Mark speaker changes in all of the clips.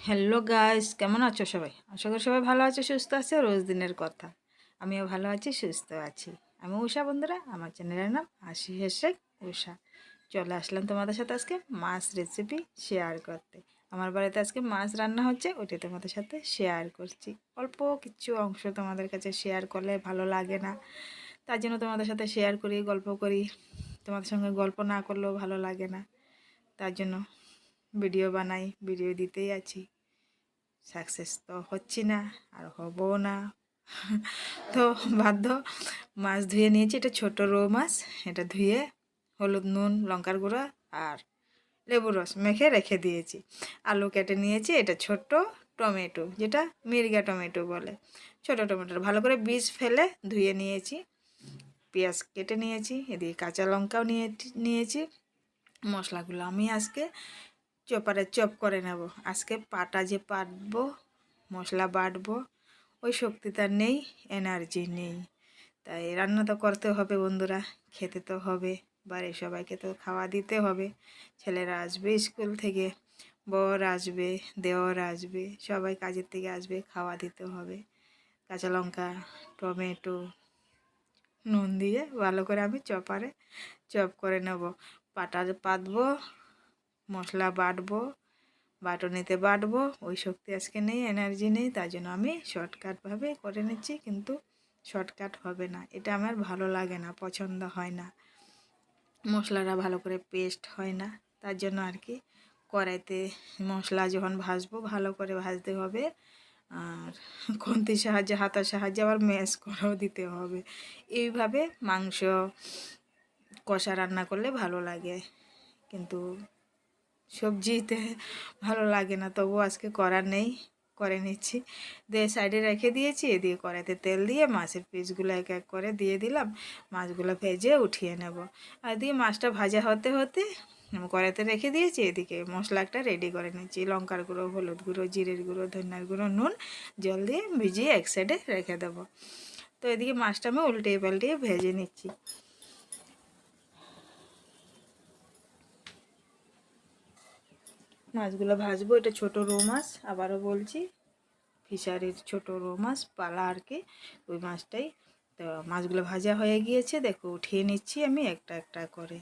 Speaker 1: Hello guys, কেমন আছো সবাই? আশা করি সবাই ভালো আছো, সুস্থ আছে, রোজ দিনের কথা। আমিও ভালো আছি, সুস্থ আছি। আমি উষা বন্ধুরা, আমার চ্যানেলের নাম আশি হেসেক উষা চলে আসলাম তোমাদের সাথে আজকে মাছ রেসিপি শেয়ার করতে। আমার বাড়িতে আজকে মাছ রান্না হচ্ছে ওইটাই তোমাদের সাথে শেয়ার করছি। অল্প কিছু অংশ তোমাদের কাছে শেয়ার করলে ভালো লাগে না। তার জন্য তোমাদের সাথে শেয়ার করি, গল্প করি। তোমাদের সঙ্গে গল্প না করলেও ভালো লাগে না। তার জন্য ভিডিও বানাই, ভিডিও দিতেই আছি। সাকসেস তো হচ্ছি না, আর হবও না। তো বাধ্য, মাছ ধুয়ে নিয়েছি, এটা ছোট রৌ মাছ, এটা ধুয়ে হলুদ, নুন, লঙ্কার গুঁড়া আর লেবুর রস মেখে রেখে দিয়েছি। আলু কেটে নিয়েছি, এটা ছোট্ট টমেটো, যেটা মির্গা টমেটো বলে। ছোট টমেটো, ভালো করে বীজ ফেলে ধুয়ে নিয়েছি। পেঁয়াজ কেটে নিয়েছি, এদিকে কাঁচা লঙ্কাও নিয়ে, নিয়েছি। মশলাগুলো আমি আজকে চপারে চপ করে নেব। আজকে পাটা যে পাটবো, মশলা বাটবো, ওই শক্তিটা নেই এনার্জি নেই। তাই রান্না তো করতে হবে বন্ধুরা, খেতে তো হবে, বাড়ির সবাইকে তো খাওয়া দিতে হবে। ছেলেরা আসবে স্কুল থেকে, বর আসবে, দেওর আসবে, সবাই কাজের থেকে আসবে, খাওয়া দিতে হবে। কাঁচা লঙ্কা, টমেটো, নুন দিয়ে ভালো করে আমি চপারে চপ করে নেব। পাটা পাতবো মশলা বাটবো, বাটনিতে বাটবো, ওই শক্তি আজকে নেই এনার্জি নেই, তার জন্য আমি শর্টকাটভাবে করে নিচ্ছি, কিন্তু শর্টকাট হবে না। এটা আমার ভালো লাগে না, পছন্দ হয় না। মশলাটা ভালো করে পেস্ট হয় না, তার জন্য আর কি কড়াইতে মশলা যখন ভাজবো, ভালো করে ভাজতে হবে। আর খুন্তির সাহায্যে, হাতার সাহায্যে আবার ম্যাশ করেও দিতে হবে। এইভাবে মাংস কষা রান্না করলে ভালো লাগে, কিন্তু সবজিতে ভালো লাগে না। তবু আজকে করার নেই, করে নিচ্ছি। দিয়ে সাইডে রেখে দিয়েছি, এদিকে কড়াইতে তেল দিয়ে মাছের পিসগুলো এক এক করে দিয়ে দিলাম। মাছগুলো ভেজে উঠিয়ে নেব। আর দিয়ে মাছটা ভাজা হতে হতে কড়াইতে রেখে দিয়েছি, এদিকে মশলাটা রেডি করে নিচ্ছি। লঙ্কার গুঁড়ো, হলুদ গুঁড়ো, জিরের গুঁড়ো, ধনিয়ার গুঁড়ো, নুন, জল দিয়ে ভিজিয়ে এক সাইডে রেখে দেবো। তো এদিকে মাছটা আমি উল্টিয়ে পাল্টিয়ে ভেজে নিচ্ছি। মাছগুলো ভাজবো, এটা ছোট রৌ মাছ, আবারও বলছি, ফিশারির ছোট রৌ মাছ, পালা আর কি, ওই মাছটাই। তো মাছগুলো ভাজা হয়ে গিয়েছে, দেখো, উঠিয়ে নিচ্ছি আমি একটা একটা করে।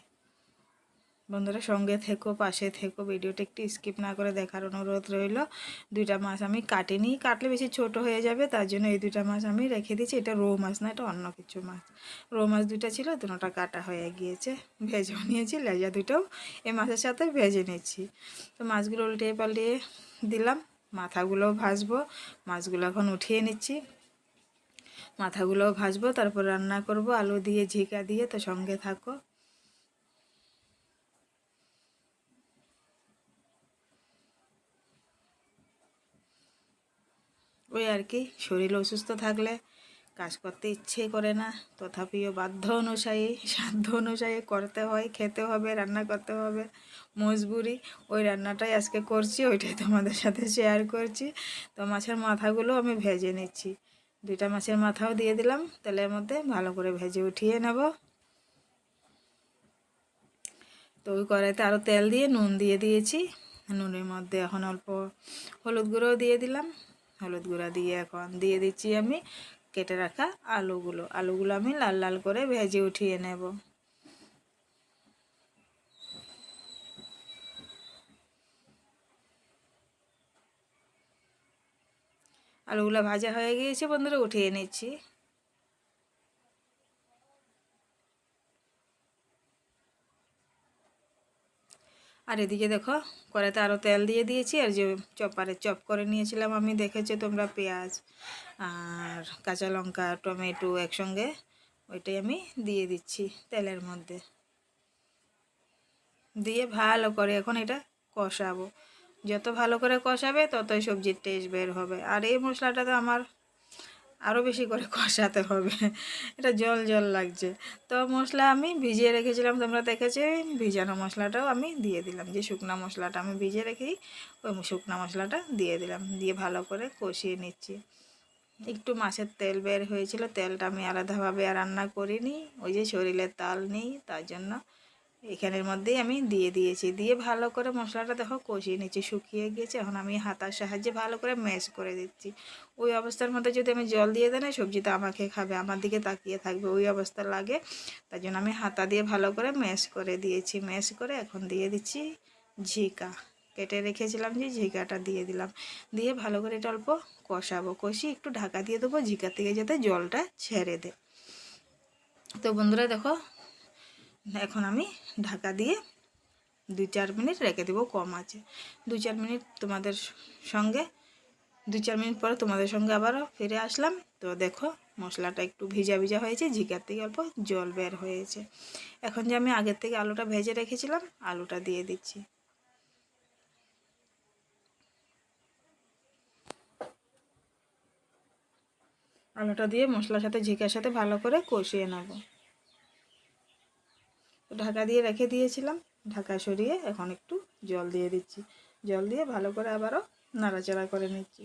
Speaker 1: বন্ধুরা সঙ্গে থেকো, পাশে থেকো, ভিডিওটা একটু স্কিপ না করে দেখার অনুরোধ রইল। দুইটা মাছ আমি কাটিনি, কাটলে বেশি ছোট হয়ে যাবে, তার জন্য এই দুইটা মাছ আমি রেখে দিয়েছি। এটা রৌ মাছ না, এটা অন্য কিছু মাছ। রৌ মাছ দুইটা ছিল, দুটোটা কাটা হয়ে গিয়েছে। ভেজে নিয়েছি, লেজা দুটোও এই মাছের সাথে ভেজে নিচ্ছি। তো মাছগুলো উল্টিয়ে পাল্টিয়ে দিলাম, মাথাগুলোও ভাজবো, মাছগুলো এখন উঠিয়ে নিচ্ছি। মাথাগুলোও ভাজবো, তারপর রান্না করব, আলু দিয়ে, ঝিকা দিয়ে, তো সঙ্গে থাকো। ওই আর কি। শরীর অসুস্থ থাকলে কাজ করতে ইচ্ছে করে না। তথাপিও বাধ্য অনুযায়ী সাধ্য অনুযায়ী করতে হয়, খেতে হবে, রান্না করতে হবে, মজবুরি। ওই রান্নাটাই আজকে করছি, ওইটাই তোমাদের সাথে শেয়ার করছি। তো মাছের মাথাগুলো আমি ভেজে নিচ্ছি। দুইটা মাছের মাথাও দিয়ে দিলাম, তেলের মধ্যে ভালো করে ভেজে উঠিয়ে নেব। তো ওই কড়াইতে আরও তেল দিয়ে নুন দিয়ে দিয়েছি। নুনের মধ্যে এখন অল্প হলুদ গুঁড়োও দিয়ে দিলাম। হলুদ গুঁড়া দিয়ে এখন দিয়ে দিচ্ছি আমি কেটে রাখা আলুগুলো। আলুগুলো আমি লাল লাল করে ভেজে উঠিয়ে নেব। আলুগুলো ভাজা হয়ে গিয়েছে বন্ধুরা, উঠিয়ে নিচ্ছি। আর এদিকে দেখো, কড়াইতে আরও তেল দিয়ে দিয়েছি, আর যে চপারে চপ করে নিয়েছিলাম আমি, দেখেছি তোমরা পেঁয়াজ আর কাঁচা লঙ্কা, টমেটো একসঙ্গে, ওইটাই আমি দিয়ে দিচ্ছি তেলের মধ্যে। দিয়ে ভালো করে এখন এটা কষাবো। যত ভালো করে কষাবে, ততই সবজির টেস্ট বের হবে। আর এই মশলাটা তো আমার আরও বেশি করে কষাতে হবে। এটা জল জল লাগছে। তো মশলা আমি ভিজিয়ে রেখেছিলাম, তোমরা দেখেছি? ভিজানো মশলাটাও আমি দিয়ে দিলাম। যে শুকনো মশলাটা আমি ভিজিয়ে রেখেই ওই শুকনো মশলাটা দিয়ে দিলাম। দিয়ে ভালো করে কষিয়ে নিচ্ছি। একটু মাছের তেল বের হয়েছিল, তেলটা আমি আলাদাভাবে রান্না করিনি। ওই যে শরীরে তাল নেই, তার জন্য এখানের মধ্যেই আমি দিয়ে দিয়েছি। দিয়ে ভালো করে মশলাটা দেখো কষিয়ে নিচ্ছি, শুকিয়ে গিয়েছে এখন আমি হাতার সাহায্যে ভালো করে ম্যাশ করে দিচ্ছি। ওই অবস্থার মধ্যে যদি আমি জল দিয়ে দেয় না সবজিটা আমাকে খাবে, আমার দিকে তাকিয়ে থাকবে, ওই অবস্থা লাগে। তার জন্য আমি হাতা দিয়ে ভালো করে ম্যাশ করে দিয়েছি। ম্যাশ করে এখন দিয়ে দিচ্ছি ঝিকা। কেটে রেখেছিলাম যে ঝিকাটা দিয়ে দিলাম। দিয়ে ভালো করে এটা অল্প কষাবো। কষি একটু ঢাকা দিয়ে দেবো ঝিকা থেকে যাতে জলটা ছেড়ে দেয়। তো বন্ধুরা দেখো এখন আমি ঢাকা দিয়ে দু চার মিনিট রেখে দেবো কম আছে। দু চার মিনিট তোমাদের সঙ্গে, দু চার মিনিট পরে তোমাদের সঙ্গে আবারও ফিরে আসলাম। তো দেখো, মশলাটা একটু ভিজা ভিজা হয়েছে, ঝিকার থেকে অল্প জল বের হয়েছে। এখন যে আমি আগের থেকে আলুটা ভেজে রেখেছিলাম, আলুটা দিয়ে দিচ্ছি। আলুটা দিয়ে মশলার সাথে ঝিকার সাথে ভালো করে কষিয়ে নেব। ঢাকা দিয়ে রেখে দিয়েছিলাম। ঢাকা সরিয়ে এখন একটু জল দিয়ে দিচ্ছি। জল দিয়ে ভালো করে আবারও নাড়াচাড়া করে নিচ্ছি।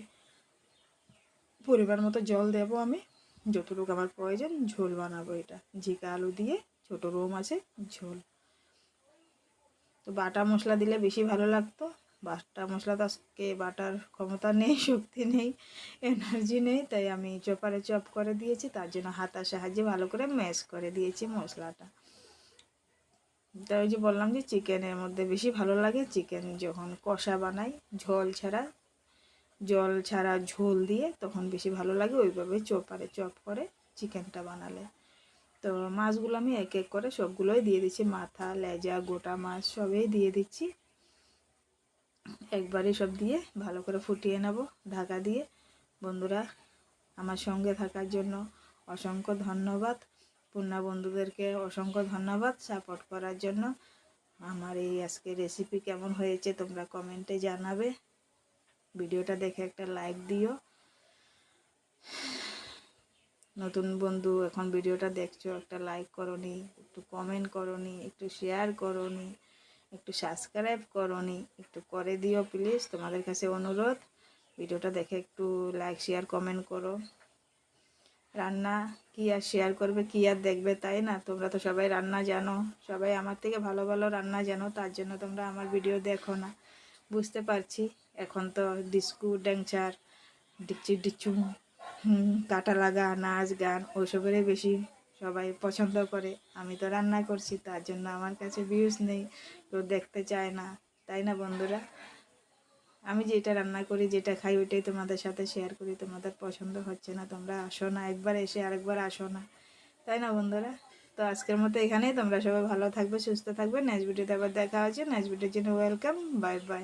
Speaker 1: পরিমাণ মতো জল দেব আমি। যতটুকু আমার প্রয়োজন ঝোল বানাবো এটা। ঝিকা আলু দিয়ে ছোটো রোম আছে, ঝোল। তো বাটা মশলা দিলে বেশি ভালো লাগতো। বাটা মশলা তো আজকে বাটার ক্ষমতা নেই, শক্তি নেই এনার্জি নেই, তাই আমি চপারে চপ করে দিয়েছি। তার জন্য হাতার সাহায্যে ভালো করে ম্যাশ করে দিয়েছি মশলাটা। তাই ওই যে বললাম যে চিকেনের মধ্যে বেশি ভালো লাগে চিকেন যখন কষা বানাই, ঝোল ছাড়া। জল ছাড়া ঝোল দিয়ে তখন বেশি ভালো লাগে ওইভাবে চপারে চপ করে চিকেনটা বানালে। তো মাছগুলো আমি এক এক করে সবগুলোই দিয়ে দিচ্ছি, মাথা, লেজা, গোটা মাছ সবই দিয়ে দিচ্ছি। একবারে সব দিয়ে ভালো করে ফুটিয়ে নেব, ঢাকা দিয়ে। বন্ধুরা, আমার সঙ্গে থাকার জন্য অসংখ্য ধন্যবাদ। পূর্ণা বন্ধুদেরকে অসংখ্য ধন্যবাদ সাপোর্ট করার জন্য। আমার এই আজকে রেসিপি কেমন হয়েছে তোমরা কমেন্টে জানাবে। ভিডিওটা দেখে একটা লাইক দিও। নতুন বন্ধু, এখন ভিডিওটা দেখছ, একটা লাইক করনি, একটু কমেন্ট করনি, একটু শেয়ার করনি, একটু সাবস্ক্রাইব করনি, একটু করে দিও প্লিজ তোমাদের কাছে অনুরোধ, ভিডিওটা দেখে একটু লাইক শেয়ার কমেন্ট করো। রান্না কি আর শেয়ার করবে, কি আর দেখবে, তাই না? তোমরা তো সবাই রান্না জানো, সবাই আমার থেকে ভালো ভালো রান্না জানো, তার জন্য তোমরা আমার ভিডিও দেখো না। বুঝতে পারছি, এখন তো ডিস্কু, ড্যাংচার, ডিকচি, ডিচু কাটা লাগা, নাচ গান ওইসবেরই বেশি সবাই পছন্দ করে। আমি তো রান্না করছি, তার জন্য আমার কাছে ভিউজ নেই, কেউ দেখতে চায় না, তাই না বন্ধুরা? আমি যেটা রান্না করি, যেটা খাই, ওইটাই তোমাদের সাথে শেয়ার করি। তোমাদের পছন্দ হচ্ছে না, তোমরা আসো না, একবার এসে আরেকবার আসো না। তাই না বন্ধুরা? তো আজকের মতো এখানেই, তোমরা সবাই ভালো থাকবে, সুস্থ থাকবে। নেক্সট ভিডিওতে আবার দেখা হচ্ছে। নেক্সট ভিডিওর জন্য ওয়েলকাম বাই বাই